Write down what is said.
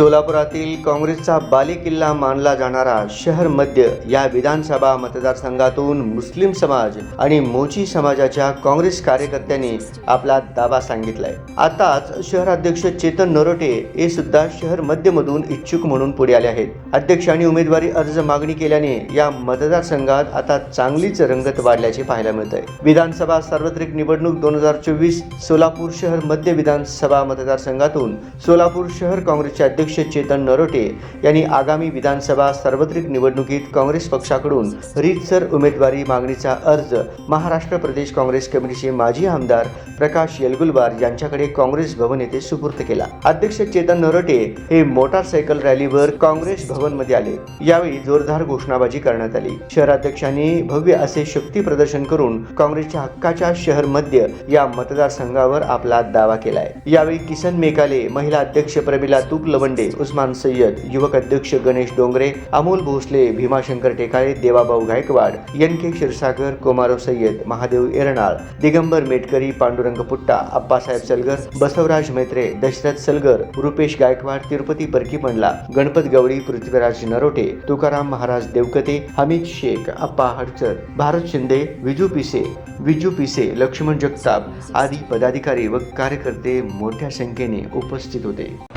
सोलापुरातील काँग्रेसचा बालेकिल्ला मानला जाणारा शहर मध्य या विधानसभा मतदारसंघातून मुस्लिम समाज आणि मोची समाजाच्या काँग्रेस कार्यकर्त्यांनी आपला दावा सांगितलाय. आताच शहराध्यक्ष चेतन नरोटे हे सुद्धा शहर मध्यमधून इच्छुक म्हणून पुढे आले आहेत. अध्यक्षांनी उमेदवारी अर्ज मागणी केल्याने या मतदारसंघात आता चांगलीच रंगत वाढल्याचे पाहायला मिळत आहे विधानसभा सार्वत्रिक निवडणूक दोन हजार चोवीस सोलापूर शहर मध्य विधानसभा मतदारसंघातून सोलापूर शहर काँग्रेसचे अध्यक्ष चेतन नरोटे यांनी आगामी विधानसभा सार्वत्रिक निवडणुकीत काँग्रेस पक्षाकडून रीतसर उमेदवारी मागणीचा अर्ज महाराष्ट्र प्रदेश काँग्रेस कमिटीचे माजी आमदार प्रकाश येलगुलवार यांच्याकडे काँग्रेस भवन येथे सुपूर्द केला. अध्यक्ष चेतन नरोटे हे मोटारसायकल रॅलीवर काँग्रेस भवनमध्ये आले. यावेळी जोरदार घोषणाबाजी करण्यात आली. शहराध्यक्षांनी भव्य असे शक्ती प्रदर्शन करून काँग्रेसच्या हक्काच्या शहर मध्य या मतदारसंघावर आपला दावा केलाय. यावेळी किसन मेकाले महिला अध्यक्ष प्रमिला तुप लवंडे उस्मान सय्यद युवक अध्यक्ष गणेश डोंगरे अमोल भोसले भीमाशंकर टेकाळे देवाभाऊ गायकवाड एन के क्षीरसागर कोमारो सय्यद महादेव एरणाळ दिगंबर मेटकरी पांडुरंग पुट्टा अप्पासाहेब सलगर बसवराज मैत्रे दशरथ सलगर रुपेश गायकवाड तिरुपती परकी मंडला गणपत गवळी पृथ्वीराज नरोटे तुकाराम महाराज देवकते हमीद शेख अप्पा हडचर भारत शिंदे विजू पिसे विजू पिसे लक्ष्मण जगताप आदी पदाधिकारी व कार्यकर्ते मोठ्या संख्येने उपस्थित होते.